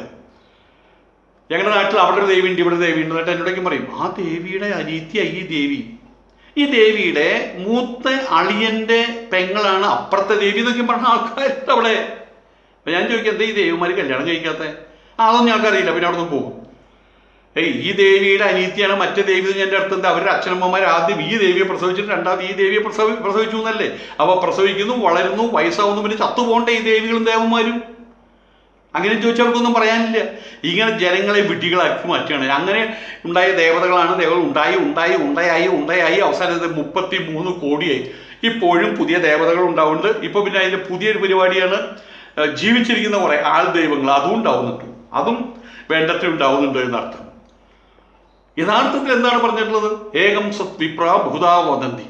ഞങ്ങളുടെ നാട്ടിൽ അവിടെ ഒരു ദേവിയുണ്ട് ഇവിടെ ദേവിയുണ്ട് എന്നിട്ട് എന്നോടൊക്കെ പറയും ആ ദേവിയുടെ അനീത്യ ഈ ദേവി. ഈ ദേവിയുടെ മൂത്ത അളിയന്റെ പെങ്ങളാണ് അപ്പുറത്തെ ദേവി എന്നൊക്കെ പറഞ്ഞ ആൾക്കാരുണ്ട് അവിടെ. ഞാൻ ചോദിക്കാം എന്താ ഈ ദേവിമാര് കല്യാണം കഴിക്കാത്ത? അതൊന്നും ഞങ്ങൾക്കറിയില്ല. പിന്നെ അവിടെ നിന്ന് പോകും. ഏയ് ഈ ദേവിയുടെ അനീതിയാണ് മറ്റേ ദേവി എന്റെ അടുത്ത് എന്താ? അവരുടെ അച്ഛനമ്മമാർ ആദ്യം ഈ ദേവിയെ പ്രസവിച്ചിട്ട് രണ്ടാമത് ഈ ദേവിയെ പ്രസവി പ്രസവിച്ചു എന്നല്ലേ? അവ പ്രസവിക്കുന്നു വളരുന്നു വയസ്സാവുന്നു പിന്നെ ചത്തുപോകണ്ടേ ഈ ദേവികളും ദേവന്മാരും? അങ്ങനെ ചോദിച്ചവർക്കൊന്നും പറയാനില്ല. ഇങ്ങനെ ജനങ്ങളെ വിഡ്ഢികളാക്കി മാറ്റുകയാണ്. അങ്ങനെ ഉണ്ടായ ദേവതകളാണ് ദേവകൾ ഉണ്ടായി ഉണ്ടായി ഉണ്ടായി ഉണ്ടായി. അവസാനത്തെ മുപ്പത്തി മൂന്ന് കോടിയായി. ഇപ്പോഴും പുതിയ ദേവതകൾ ഉണ്ടാവുന്നുണ്ട്. ഇപ്പോൾ പിന്നെ അതിന്റെ പുതിയൊരു പരിപാടിയാണ് ജീവിച്ചിരിക്കുന്ന കുറേ ആൾ ദൈവങ്ങൾ അതും ഉണ്ടാവുന്നുണ്ട്. അതും വേണ്ടത്ര ഉണ്ടാവുന്നുണ്ട് എന്നർത്ഥം. യഥാർത്ഥത്തിൽ എന്താണ് പറഞ്ഞിട്ടുള്ളത്? ഏകം സത് വിപ്ര വദന്തി.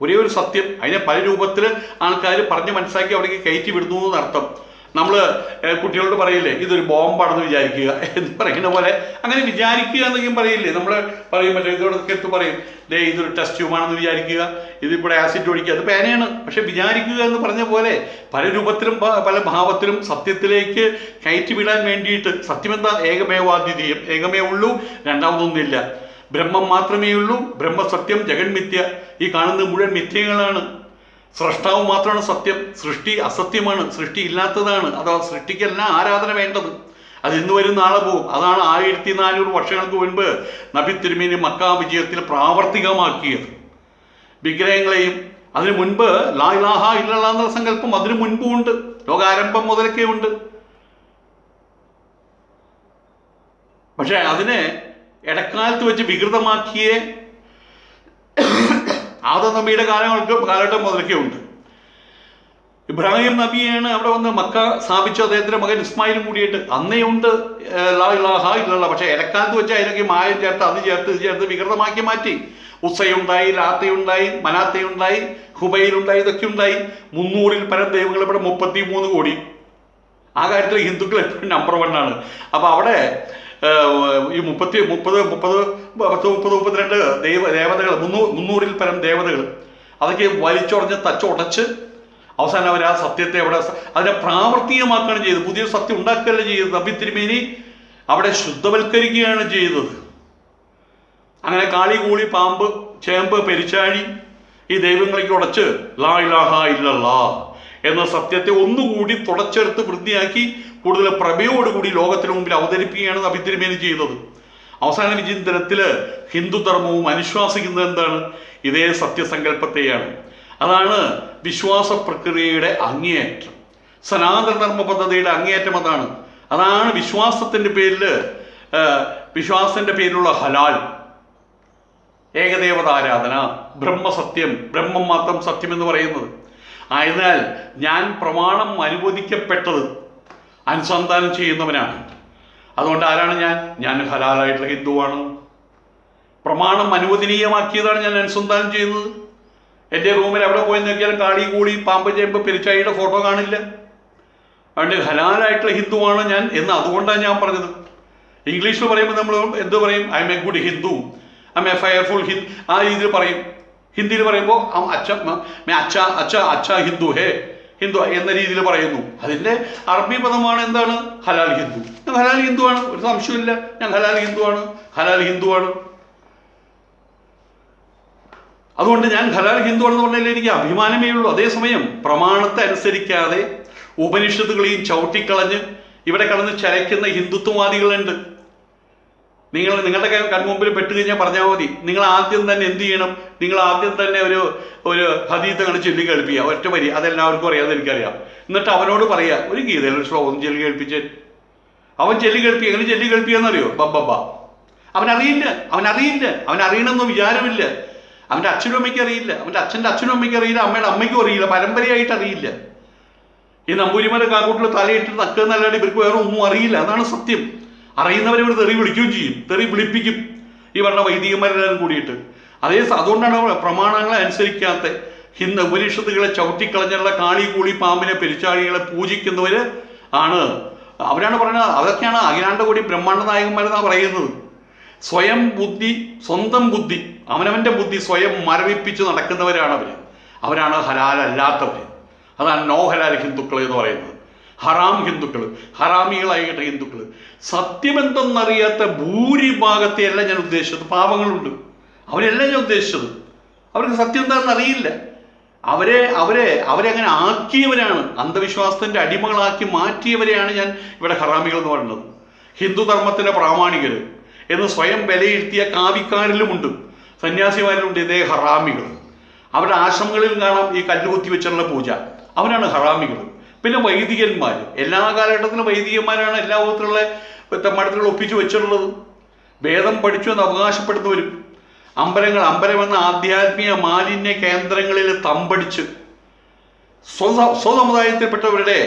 ഒരേ ഒരു സത്യം അതിനെ പല രൂപത്തിൽ ആൾക്കാർ പറഞ്ഞ് മനസ്സിലാക്കി അവിടേക്ക് കയറ്റി വിടുന്നു എന്നർത്ഥം. നമ്മൾ കുട്ടികളോട് പറയില്ലേ ഇതൊരു ബോംബാണെന്ന് വിചാരിക്കുക എന്ന് പറയുന്ന പോലെ അങ്ങനെ വിചാരിക്കുക എന്നൊക്കെയും പറയില്ലേ. നമ്മൾ പറയും മറ്റേ ഇതോടൊക്കെ എടുത്ത് പറയും ദേ ഇതൊരു ടെസ്റ്റ് ട്യൂബാണെന്ന് വിചാരിക്കുക ഇതിവിടെ ആസിഡ് ഒഴിക്കുക. അത് പേനയാണ്. പക്ഷെ വിചാരിക്കുക എന്ന് പറഞ്ഞ പോലെ പല രൂപത്തിലും പല ഭാവത്തിലും സത്യത്തിലേക്ക് കയറ്റി വിടാൻ വേണ്ടിയിട്ട് സത്യമെന്താ? ഏകമേവാദ്വിതീയം. ഏകമേ ഉള്ളൂ രണ്ടാമതൊന്നുമില്ല. ബ്രഹ്മം മാത്രമേ ഉള്ളൂ ബ്രഹ്മസത്യം ജഗന്മിഥ്യ ഈ കാണുന്ന മുഴുവൻ മിഥ്യകളാണ്. സ്രഷ്ടാവ് മാത്രമാണ് സത്യം. സൃഷ്ടി അസത്യമാണ്. സൃഷ്ടി ഇല്ലാത്തതാണ്. അഥവാ സൃഷ്ടിക്കല്ല ആരാധന വേണ്ടത്? അത് ഇന്ന് വരും നാളെ പോകും അതാണ് ആയിരത്തി നാനൂറ് വർഷങ്ങൾക്ക് മുൻപ് നബി തിരുമേനി മക്കാ വിജയത്തിൽ പ്രാവർത്തികമാക്കിയത്. വിഗ്രഹങ്ങളെയും അതിനു മുൻപ് ലാ ഇലാഹ ഇല്ലല്ലാ എന്ന സങ്കല്പം അതിനു മുൻപും ഉണ്ട്. ലോകാരംഭം മുതലൊക്കെ ഉണ്ട്. പക്ഷെ അതിനെ ഇടക്കാലത്ത് വെച്ച് വികൃതമാക്കിയ ആദം നബിയുടെ കാലങ്ങൾക്ക് കാലഘട്ടം മുതലൊക്കെ ഉണ്ട് ഇബ്രാഹിം നബിയാണ് അവിടെ വന്ന് മക്ക സ്ഥാപിച്ചു അദ്ദേഹത്തിന്റെ മകൻ ഇസ്മായിലും കൂടിയിട്ട് അന്നേ ഉണ്ട് ഇല്ലല്ലോ. പക്ഷെ ഇടക്കാലത്ത് വെച്ച് അതിനൊക്കെ മായം ചേർത്ത് അത് ചേർത്ത് ഇത് ചേർത്ത് വികൃതമാക്കി മാറ്റി. ഉസയുണ്ടായി ലാത്തയുണ്ടായി മനാത്തയുണ്ടായി ഹുബൈലുണ്ടായി ഇതൊക്കെ ഉണ്ടായി മുന്നൂറിൽ പരം ദൈവങ്ങൾ ഇവിടെ മുപ്പത്തി മൂന്ന് കോടി. ആ കാര്യത്തിൽ ഹിന്ദുക്കൾ എപ്പോഴും നമ്പർ വൺ ആണ്. അപ്പൊ അവിടെ ഈ മുപ്പത്തി മുപ്പത് മുപ്പത് പത്ത് മുപ്പത് മുപ്പത്തിരണ്ട് ദൈവ ദേവതകൾ മുന്നൂ മുന്നൂറിൽ പരം ദേവതകൾ. അതൊക്കെ വലിച്ചുടഞ്ഞ് തച്ചുടച്ച് അവസാനം അവർ ആ സത്യത്തെ അവിടെ അതിനെ പ്രാവർത്തികമാക്കുകയാണ് ചെയ്തത്. പുതിയ സത്യം ഉണ്ടാക്കുകയല്ല ചെയ്തത്. നബി തിരുമേനി അവിടെ ശുദ്ധവൽക്കരിക്കുകയാണ് ചെയ്തത്. അങ്ങനെ കാളി കൂളി പാമ്പ് ചേമ്പ് പെരിച്ചാഴി ഈ ദൈവങ്ങളേക്ക് ഉടച്ച് ലാ ഇലാഹ ഇല്ലല്ലാ എന്ന സത്യത്തെ ഒന്നുകൂടി തുടച്ചെടുത്ത് വൃത്തിയാക്കി കൂടുതൽ പ്രഭയോടുകൂടി ലോകത്തിന് മുമ്പിൽ അവതരിപ്പിക്കുകയാണ് നബി തിരുമേനി ചെയ്തത്. അവസാന വിചിന്തനത്തിൽ ഹിന്ദുധർമ്മവും അനുശ്വാസിക്കുന്നത് എന്താണ്? ഇതേ സത്യസങ്കല്പത്തെയാണ്. അതാണ് വിശ്വാസ പ്രക്രിയയുടെ അങ്ങേയറ്റം. സനാതനധർമ്മ പദ്ധതിയുടെ അങ്ങേയറ്റം അതാണ്. അതാണ് വിശ്വാസത്തിന്റെ പേരിൽ വിശ്വാസത്തിന്റെ പേരിലുള്ള ഹലാൽ. ഏകദേവതാരാധന ബ്രഹ്മസത്യം ബ്രഹ്മം മാത്രം സത്യം എന്ന് പറയുന്നത്. ആയതിനാൽ ഞാൻ പ്രമാണം അനുവദിക്കപ്പെട്ടത് അനുസന്ധാനം ചെയ്യുന്നവനാണ്. അതുകൊണ്ട് ആരാണ് ഞാൻ? ഞാൻ ഹലാലായിട്ടുള്ള ഹിന്ദുവാണ്. പ്രമാണം അനുവദനീയമാക്കിയതാണ് ഞാൻ അനുസന്ധാനം ചെയ്യുന്നത്. എന്റെ റൂമിൽ എവിടെ പോയി നോക്കിയാലും കാളി കൂടി പാമ്പ് ചേമ്പ് പെരിച്ചായിയുടെ ഫോട്ടോ കാണില്ല. അതുകൊണ്ട് ഹലാലായിട്ടുള്ള ഹിന്ദുവാണ് ഞാൻ എന്ന് അതുകൊണ്ടാണ് ഞാൻ പറഞ്ഞത്. ഇംഗ്ലീഷിൽ പറയുമ്പോൾ നമ്മൾ എന്ത് പറയും? I am a good Hindu I am a fearful Hindu ആ രീതിയിൽ പറയും. ഹിന്ദിയിൽ പറയുമ്പോൾ അച്ഛ അച്ഛ അച്ഛ അച്ഛ ഹിന്ദു ഹേ. ഹിന്ദു എന്ന രീതിയിൽ പറയുന്നു. അതിന്റെ അറബി പദമാണ് എന്താണ്? ഹലാൽ ഹിന്ദു. ഞാൻ ഹലാൽ ഹിന്ദുവാണ് ഒരു സംശയമില്ല ഞാൻ ഹലാൽ ഹിന്ദുവാണ് ഹലാൽ ഹിന്ദുവാണ്. അതുകൊണ്ട് ഞാൻ ഹലാൽ ഹിന്ദു ആണെന്ന് പറഞ്ഞാൽ എനിക്ക് അഭിമാനമേ ഉള്ളൂ. അതേസമയം പ്രമാണത്തെ അനുസരിക്കാതെ ഉപനിഷത്തുകളെയും ചവിട്ടിക്കളഞ്ഞ് ഇവിടെ കടന്ന് ചരയ്ക്കുന്ന ഹിന്ദുത്വവാദികളുണ്ട്. നിങ്ങൾ നിങ്ങളുടെ കൺമുമ്പിൽ പെട്ട് കഴിഞ്ഞാൽ പറഞ്ഞാൽ മതി. നിങ്ങൾ ആദ്യം തന്നെ എന്ത് ചെയ്യണം? നിങ്ങൾ ആദ്യം തന്നെ ഒരു ഒരു ഹദീത്ത് കണ്ട് ചൊല്ലി കേൾപ്പിക്കുക. ഒറ്റ വരി. അതെല്ലാവർക്കും അറിയാതെ എനിക്കറിയാം. എന്നിട്ട് അവനോട് പറയുക ഒരു ഗീതയിൽ ഒരു ശ്ലോകം ചൊല്ലി കേൾപ്പിച്ച്. അവൻ ചൊല്ലി കേൾപ്പി എങ്ങനെ ചൊല്ലി കേൾപ്പിയെന്നറിയോ ബബ്ബ അവനറിയില്ല. അവനറിയില്ല. അവനറിയണമെന്ന് വിചാരമില്ല. അവന്റെ അച്ഛനും അമ്മയ്ക്ക് അറിയില്ല. അവന്റെ അച്ഛന്റെ അച്ഛനും അമ്മയ്ക്ക് അറിയില്ല. അമ്മയുടെ അമ്മയ്ക്കും അറിയില്ല. പരമ്പരയായിട്ട് അറിയില്ല. ഈ നമ്പൂരിമാരെ കാക്കൂട്ടിൽ തലയിട്ട് നക്കുക ഇവർക്ക് വേറെ ഒന്നും അറിയില്ല. അതാണ് സത്യം. അറിയുന്നവരെ ഇവർ തെറി വിളിക്കുകയും ചെയ്യും. തെറി വിളിപ്പിക്കും. ഈ പറഞ്ഞ വൈദികന്മാരെല്ലാവരും കൂടിയിട്ട്. അതേ അതുകൊണ്ടാണ് പ്രമാണങ്ങളെ അനുസരിക്കാത്ത ഹിന്ദു ഉപനിഷത്തുകളെ ചവിട്ടിക്കളഞ്ഞുള്ള കാളി കൂളി പാമ്പിനെ പെരിച്ചാഴികളെ പൂജിക്കുന്നവര് ആണ്. അവരാണ് പറയുന്നത് അതൊക്കെയാണ് അഖിലാണ്ട കൂടി ബ്രഹ്മാണ്ട നായകന്മാരെന്നാണ് പറയുന്നത്. സ്വയം ബുദ്ധി സ്വന്തം ബുദ്ധി അവനവന്റെ ബുദ്ധി സ്വയം മരവിപ്പിച്ച് നടക്കുന്നവരാണ് അവർ അവരാണ് ഹലാലല്ലാത്തവർ അതാണ് നോ ഹലാൽ ഹിന്ദുക്കൾ എന്ന് പറയുന്നത്. ഹറാം ഹിന്ദുക്കൾ ഹറാമികളായിട്ട് ഹിന്ദുക്കൾ സത്യമെന്തെന്നറിയാത്ത ഭൂരിഭാഗത്തെ അല്ല ഞാൻ ഉദ്ദേശിച്ചത്. പാവങ്ങളുണ്ട്. അവരെല്ലാം ഞാൻ ഉദ്ദേശിച്ചത്. അവർക്ക് സത്യം എന്താണെന്ന് അറിയില്ല. അവരെ അവരെ അവരെ അങ്ങനെ ആക്കിയവരാണ്. അന്ധവിശ്വാസത്തിന്റെ അടിമകളാക്കി മാറ്റിയവരെയാണ് ഞാൻ ഇവിടെ ഹറാമികൾ എന്ന് പറയുന്നത്. ഹിന്ദു ധർമ്മത്തിന്റെ പ്രാമാണികർ എന്ന് സ്വയം വിലയിരുത്തിയ കാവിക്കാരിലുമുണ്ട്. സന്യാസിമാരിലുണ്ട് ഇതേ ഹറാമികൾ. അവരുടെ ആശ്രമങ്ങളിൽ കാണാം ഈ കല്ലുകുത്തി വെച്ചുള്ള പൂജ. അവരാണ് ഹറാമികൾ. പിന്നെ വൈദികന്മാർ എല്ലാ കാലഘട്ടത്തിലും വൈദികന്മാരാണ് എല്ലാ വിധത്തിലുള്ള തമ്മാടത്തിലുള്ള ഒപ്പിച്ചു വെച്ചിട്ടുള്ളത്. വേദം പഠിച്ചു എന്ന് അവകാശപ്പെടുന്നവരും അമ്പലങ്ങൾ അമ്പലം എന്ന ആധ്യാത്മിക മാലിന്യ കേന്ദ്രങ്ങളിൽ തമ്പടിച്ച് സ്വ സ്വസമുദായത്തിൽപ്പെട്ടവരുടെ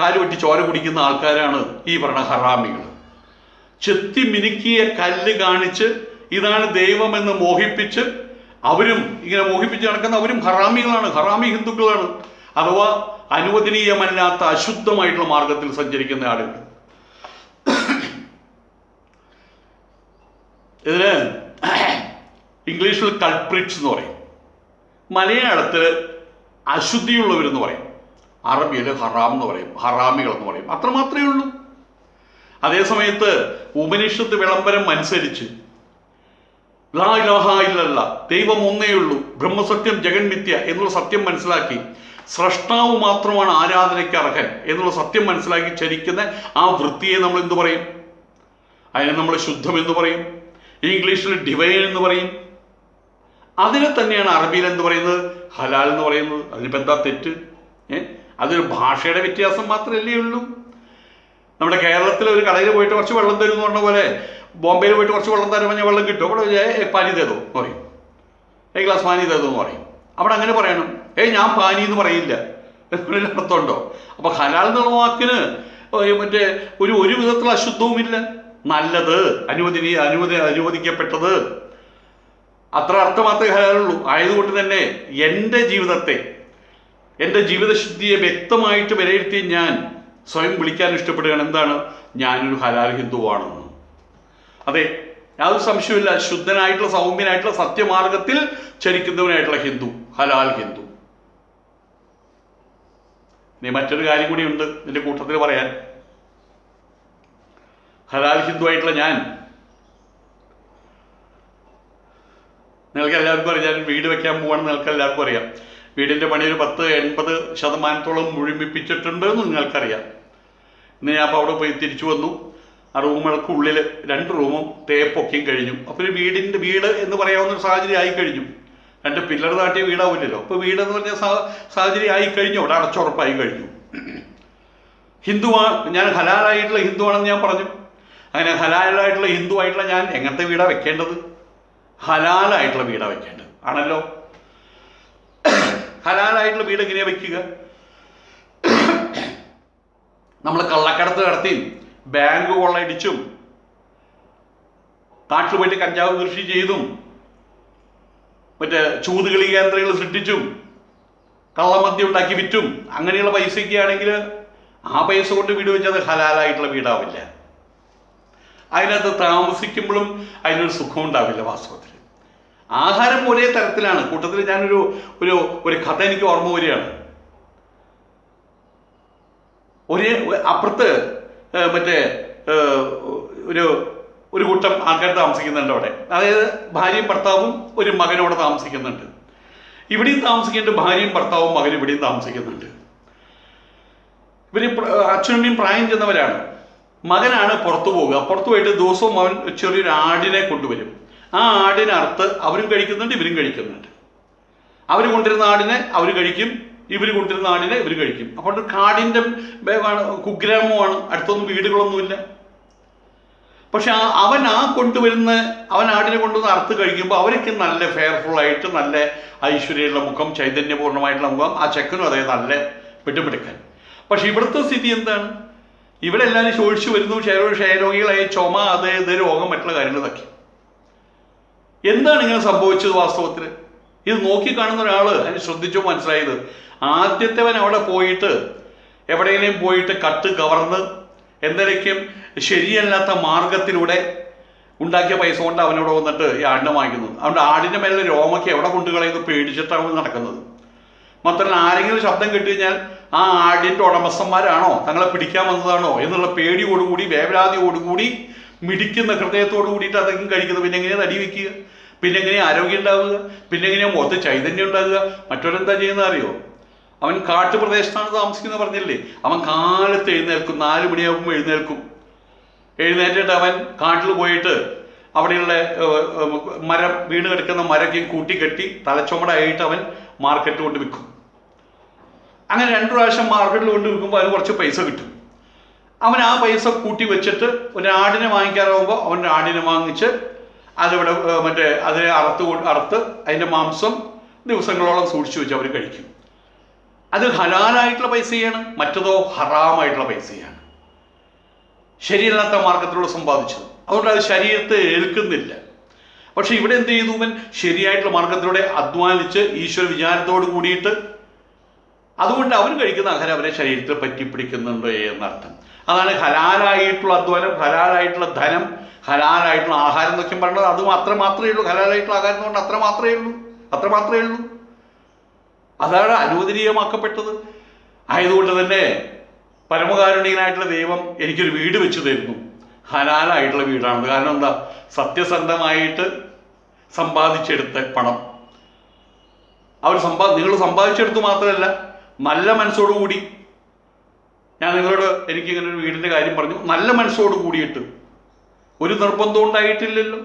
കാലുവെട്ടി ചോര കുടിക്കുന്ന ആൾക്കാരാണ് ഈ പറഞ്ഞ ഹറാമികൾ ചെത്തി മിനുക്കിയ കല്ല് കാണിച്ച് ഇതാണ് ദൈവമെന്ന് മോഹിപ്പിച്ച് അവരും ഇങ്ങനെ മോഹിപ്പിച്ച് നടക്കുന്ന അവരും ഹറാമികളാണ് ഹറാമി ഹിന്ദുക്കളാണ്. അഥവാ അനുവദനീയമല്ലാത്ത അശുദ്ധമായിട്ടുള്ള മാർഗത്തിൽ സഞ്ചരിക്കുന്ന ആളുകൾ. ഇതിന് ഇംഗ്ലീഷിൽ കൾപ്രിറ്റ്സ് എന്ന് പറയും. മലയാളത്തിൽ അശുദ്ധിയുള്ളവരെന്ന് പറയും. അറബിയിൽ ഹറാം എന്ന് പറയും ഹറാമികൾ എന്ന് പറയും. അത്ര മാത്രമേ ഉള്ളൂ. അതേസമയത്ത് ഉപനിഷത്ത് വിളംബരം അനുസരിച്ച് ലാ ഇലാഹ ഇല്ലല്ല ദൈവം ഒന്നേ ഉള്ളൂ ബ്രഹ്മസത്യം ജഗന്മിത്യ എന്നുള്ള സത്യം മനസ്സിലാക്കി സ്രഷ്ടാവ് മാത്രമാണ് ആരാധനയ്ക്ക് അർഹൻ എന്നുള്ള സത്യം മനസ്സിലാക്കി ചരിക്കുന്ന ആ വൃത്തിയെ നമ്മൾ എന്തു പറയും? അതിനെ നമ്മൾ ശുദ്ധം എന്ന് പറയും? ഇംഗ്ലീഷിൽ ഡിവൈൻ എന്ന് പറയും. അതിനെ തന്നെയാണ് അറബിയിൽ എന്ത് പറയുന്നത്? ഹലാൽ എന്ന് പറയുന്നത്. അതിനിപ്പോൾ എന്താ തെറ്റ്? ഏ? അതൊരു ഭാഷയുടെ വ്യത്യാസം മാത്രമല്ലേ ഉള്ളൂ. നമ്മുടെ കേരളത്തിലെ ഒരു കടയിൽ പോയിട്ട് കുറച്ച് വെള്ളം തരും എന്ന് പറഞ്ഞ പോലെ ബോംബെയിൽ പോയിട്ട് കുറച്ച് വെള്ളം തരും പറഞ്ഞാൽ വെള്ളം കിട്ടും. അവിടെ പാനി തേതോ എന്ന് പറയും. ഏ ഗ്ലാസ് പാനി തേതോ എന്ന് പറയും. അവിടെ അങ്ങനെ പറയണം. ഏയ് ഞാൻ പാനി എന്ന് പറയില്ല അർത്ഥമുണ്ടോ? അപ്പൊ ഹലാൽ എന്നുള്ള വാക്കിന് മറ്റേ ഒരു ഒരു വിധത്തിലുള്ള അശുദ്ധവുമില്ല. നല്ലത് അനുവദനീ അനുവദി അനുവദിക്കപ്പെട്ടത്. അത്ര അർത്ഥം മാത്രമേ ഹലാലുള്ളൂ. ആയതുകൊണ്ട് തന്നെ എന്റെ ജീവിതത്തെ എന്റെ ജീവിതശുദ്ധിയെ വ്യക്തമായിട്ട് വിലയിരുത്തി ഞാൻ സ്വയം വിളിക്കാൻ ഇഷ്ടപ്പെടുകയാണ്. എന്താണ്? ഞാനൊരു ഹലാൽ ഹിന്ദുവാണെന്ന്. അതെ യാതൊരു സംശയമില്ല ശുദ്ധനായിട്ടുള്ള സൗമ്യനായിട്ടുള്ള സത്യമാർഗത്തിൽ ചരിക്കുന്നവനായിട്ടുള്ള ഹിന്ദു ഹലാൽ ഹിന്ദു. ഇനി മറ്റൊരു കാര്യം കൂടി ഉണ്ട് നിന്റെ കൂട്ടത്തിൽ പറയാൻ. ഹലാൽ ഹിന്ദു ആയിട്ടുള്ള ഞാൻ. നിങ്ങൾക്ക് എല്ലാവർക്കും അറിയാം ഞാൻ വീട് വെക്കാൻ പോവാണെന്ന് നിങ്ങൾക്ക് എല്ലാവർക്കും അറിയാം. വീടിന്റെ പണി ഒരു പത്ത് എൺപത് ശതമാനത്തോളം മുഴുമിപ്പിച്ചിട്ടുണ്ട് എന്ന് നിങ്ങൾക്കറിയാം. ഇന്ന് ഞാൻ അപ്പോൾ അവിടെ പോയി തിരിച്ചു വന്നു. ആ റൂമുകൾക്ക് ഉള്ളിൽ രണ്ട് റൂമും തേപ്പൊക്കെയും കഴിഞ്ഞു. അപ്പോൾ ഒരു വീടിന്റെ വീട് എന്ന് പറയാവുന്ന ഒരു സാഹചര്യം ആയി കഴിഞ്ഞു രണ്ട് പില്ലർ നാട്ടിയ വീടാവില്ലല്ലോ. അപ്പൊ വീട് എന്ന് പറഞ്ഞ സാഹചര്യം ആയി കഴിഞ്ഞു അവിടെ അടച്ചുറപ്പായി കഴിഞ്ഞു. ഹിന്ദുവാ ഞാൻ ഹലാലായിട്ടുള്ള ഹിന്ദുവാണെന്ന് ഞാൻ പറഞ്ഞു. അങ്ങനെ ഹലാലായിട്ടുള്ള ഹിന്ദു ആയിട്ടുള്ള ഞാൻ എങ്ങനത്തെ വീടാ വെക്കേണ്ടത്? ഹലാലായിട്ടുള്ള വീടാ വെക്കേണ്ടത്. ആണല്ലോ? ഹലാലായിട്ടുള്ള വീട് എങ്ങനെയാ വെക്കുക? നമ്മൾ കള്ളക്കടത്ത് നടത്തിയും ബാങ്ക് കൊള്ളയടിച്ചും കാട്ടിൽ പോയിട്ട് കഞ്ചാവ് കൃഷി ചെയ്തും മറ്റേ ചൂതുകളി കേന്ദ്രങ്ങൾ സൃഷ്ടിച്ചും കള്ളമദ്യം ഉണ്ടാക്കി വിറ്റും അങ്ങനെയുള്ള പൈസയ്ക്ക് ആണെങ്കിൽ ആ പൈസ കൊണ്ട് വീട് വെച്ചത് ഹലാലായിട്ടുള്ള വീടാവില്ല. അതിനകത്ത് താമസിക്കുമ്പോഴും അതിനൊരു സുഖം ഉണ്ടാവില്ല വാസ്തവത്തിൽ. ആഹാരം ഒരേ തരത്തിലാണ്. കൂട്ടത്തിൽ ഞാനൊരു ഒരു ഒരു കഥ എനിക്ക് ഓർമ്മ വരികയാണ്. ഒരേ അപ്പുറത്ത് മറ്റേ ഒരു ഒരു കൂട്ടം ആൾക്കാർ താമസിക്കുന്നുണ്ട് അവിടെ. അതായത് ഭാര്യയും ഭർത്താവും ഒരു മകനോടെ താമസിക്കുന്നുണ്ട്. ഇവിടെയും താമസിക്കുന്നുണ്ട് ഭാര്യയും ഭർത്താവും മകനും ഇവിടെയും താമസിക്കുന്നുണ്ട്. ഇവർ അച്ഛനും അച്ഛനമ്മയും പ്രായം ചെന്നവരാണ്. മകനാണ് പുറത്തു പോവുക. പുറത്തു പോയിട്ട് ദിവസവും അവൻ ചെറിയൊരു ആടിനെ കൊണ്ടുവരും. ആ ആടിനെ അറുത്ത് അവരും കഴിക്കുന്നുണ്ട് ഇവരും കഴിക്കുന്നുണ്ട്. അവർ കൊണ്ടിരുന്ന ആടിനെ അവർ കഴിക്കും ഇവർ കൊണ്ടിരുന്ന ആടിനെ ഇവർ കഴിക്കും. അപ്പോൾ കാടിന്റെ കുഗ്രാമമാണ്. അടുത്തൊന്നും വീടുകളൊന്നുമില്ല. പക്ഷെ അവൻ ആ കൊണ്ടുവരുന്ന അവൻ ആടിനെ കൊണ്ടുവന്ന് അറുത്ത് കഴിക്കുമ്പോൾ അവരൊക്കെ നല്ല ഫെയർഫുൾ ആയിട്ട് നല്ല ഐശ്വര്യമുള്ള മുഖം ചൈതന്യപൂർണമായിട്ടുള്ള മുഖം ആ ചെക്കനും അതേ നല്ല പെട്ടുപിടുക്കൻ പക്ഷെ ഇവിടുത്തെ സ്ഥിതി എന്താണ്? ഇവിടെ എല്ലാവരും ശോഷിച്ചു വരുന്നു ക്ഷയരോ ക്ഷയരോഗികളായി ചുമ അത് ഇത് രോഗം മറ്റുള്ള കാര്യങ്ങളൊക്കെ എന്താണ് ഇങ്ങനെ സംഭവിച്ചത് വാസ്തവത്തിൽ? ഇത് നോക്കി കാണുന്ന ഒരാൾ അതിന് ശ്രദ്ധിച്ചു മനസ്സിലായത്? ആദ്യത്തെവൻ അവിടെ പോയിട്ട് എവിടെയെങ്കിലും പോയിട്ട് കട്ട് കവർന്ന് എന്തൊക്കെയും ശരിയല്ലാത്ത മാർഗത്തിലൂടെ ഉണ്ടാക്കിയ പൈസ കൊണ്ട് അവനോട് വന്നിട്ട് ഈ ആടിനെ വാങ്ങിക്കുന്നത്. അതുകൊണ്ട് ആടിന്റെ മേലെ രോമയ്ക്ക് എവിടെ കൊണ്ടുകളയുന്നു പേടിച്ചിട്ടാണ് നടക്കുന്നത്. മാത്രമല്ല ആരെങ്കിലും ശബ്ദം കഴിഞ്ഞാൽ ആ ആടിന്റെ ഉടമസ്ഥന്മാരാണോ? തങ്ങളെ പിടിക്കാൻ വന്നതാണോ? എന്നുള്ള പേടിയോടുകൂടി വേവലാതിയോടുകൂടി മിടിക്കുന്ന ഹൃദയത്തോടു കൂടിയിട്ട് അതൊക്കെ കഴിക്കുന്നത്. പിന്നെ എങ്ങനെയാണ് തടി വയ്ക്കുക പിന്നെ എങ്ങനെയാണ് ആരോഗ്യം ഉണ്ടാവുക? പിന്നെ എങ്ങനെയാണ് മുഖത്ത് ചൈതന്യം ഉണ്ടാകുക? മറ്റൊരെന്താ ചെയ്യുന്നത് അറിയോ? അവൻ കാട്ടുപ്രദേശത്താണ് താമസിക്കുന്നത് പറഞ്ഞില്ലേ? അവൻ കാലത്ത് എഴുന്നേൽക്കും നാല് മണിയാകുമ്പോൾ എഴുന്നേൽക്കും. എഴുന്നേറ്റിട്ട് അവൻ കാട്ടിൽ പോയിട്ട് അവിടെയുള്ള മരം വീണ് കിടക്കുന്ന മരൊക്കെ കൂട്ടിക്കെട്ടി തലച്ചുമടായിട്ട് അവൻ മാർക്കറ്റ് കൊണ്ട് വിൽക്കും. അങ്ങനെ രണ്ടു പ്രാവശ്യം മാർക്കറ്റിൽ കൊണ്ട് വിൽക്കുമ്പോൾ അവന് കുറച്ച് പൈസ കിട്ടും. അവൻ ആ പൈസ കൂട്ടി വെച്ചിട്ട് ഒരു ആടിനെ വാങ്ങിക്കാറാകുമ്പോൾ അവൻ ആടിനെ വാങ്ങിച്ച് അതിവിടെ മറ്റേ അതിനെ അറുത്ത് അറുത്ത് അതിന്റെ മാംസം ദിവസങ്ങളോളം സൂക്ഷിച്ചു വെച്ച് അവർ കഴിക്കും. അത് ഹലാലായിട്ടുള്ള പൈസയാണ് മറ്റതോ ഹറാമായിട്ടുള്ള പൈസയാണ്. ശരിയല്ലാത്ത മാർഗത്തിലൂടെ സമ്പാദിച്ചത്. അതുകൊണ്ട് അത് ശരീരത്തെ ഏൽക്കുന്നില്ല. പക്ഷെ ഇവിടെ എന്ത് ഇവൻ? ശരിയായിട്ടുള്ള മാർഗത്തിലൂടെ അധ്വാനിച്ച് ഈശ്വര വിചാരത്തോട് കൂടിയിട്ട് അതുകൊണ്ട് അവൻ കഴിക്കുന്ന ആഹാരം അവരെ ശരീരത്തിൽ പറ്റിപ്പിടിക്കുന്നുണ്ട് എന്നർത്ഥം. അതാണ് ഹലാലായിട്ടുള്ള അധ്വാനം ഹലാലായിട്ടുള്ള ധനം ഹലാലായിട്ടുള്ള ആഹാരം എന്നൊക്കെ പറയുന്നത് അത് അത്ര മാത്രമേ ഉള്ളൂ. ഹലാലായിട്ടുള്ള ആഹാരം എന്ന് പറഞ്ഞാൽ അത്ര മാത്രമേ ഉള്ളൂ. അത്ര മാത്രമേ ഉള്ളൂ. അതാണ് അനുവദനീയമാക്കപ്പെട്ടത്. ആയതുകൊണ്ട് തന്നെ പരമകാരുണികനായിട്ടുള്ള ദൈവം എനിക്കൊരു വീട് വെച്ചു തരുന്നു. ഹലാലായിട്ടുള്ള വീടാണ്. കാരണം എന്താ? സത്യസന്ധമായിട്ട് സമ്പാദിച്ചെടുത്ത പണം. അവർ സമ്പാ നിങ്ങൾ സമ്പാദിച്ചെടുത്തു മാത്രമല്ല നല്ല മനസ്സോടുകൂടി ഞാൻ നിങ്ങളോട് എനിക്ക് ഇങ്ങനെ ഒരു വീടിന്റെ കാര്യം പറഞ്ഞു. നല്ല മനസ്സോട് കൂടിയിട്ട് ഒരു നിർബന്ധം ഉണ്ടായിട്ടില്ലല്ലോ.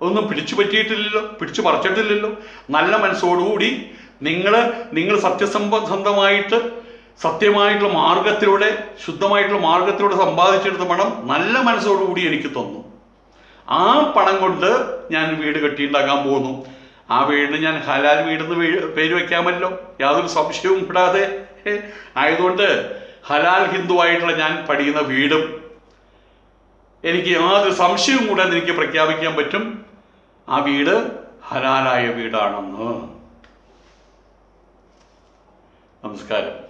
ഒന്നും പിടിച്ചു പറ്റിയിട്ടില്ലല്ലോ. പിടിച്ചു പറിച്ചിട്ടില്ലല്ലോ. നല്ല മനസ്സോടുകൂടി നിങ്ങൾ നിങ്ങൾ സത്യസന്ധമായിട്ട് സത്യമായിട്ടുള്ള മാർഗത്തിലൂടെ ശുദ്ധമായിട്ടുള്ള മാർഗത്തിലൂടെ സമ്പാദിച്ചെടുത്ത പണം നല്ല മനസ്സോടുകൂടി എനിക്ക് തന്നു. ആ പണം കൊണ്ട് ഞാൻ വീട് കെട്ടിയുണ്ടാക്കാൻ പോകുന്നു. ആ വീടിന് ഞാൻ ഹലാൽ വീടെന്ന് പേര് വെക്കാമല്ലോ. യാതൊരു സംശയവും കൂടാതെ. ആയതുകൊണ്ട് ഹലാൽ ഹിന്ദുവായിട്ടുള്ള ഞാൻ പഠിക്കുന്ന വീടും എനിക്ക് യാതൊരു സംശയവും കൂടാതെ എനിക്ക് പ്രഖ്യാപിക്കാൻ പറ്റും. ആ വീട് ഹലാലായ വീടാണെന്ന്. നമസ്കാരം.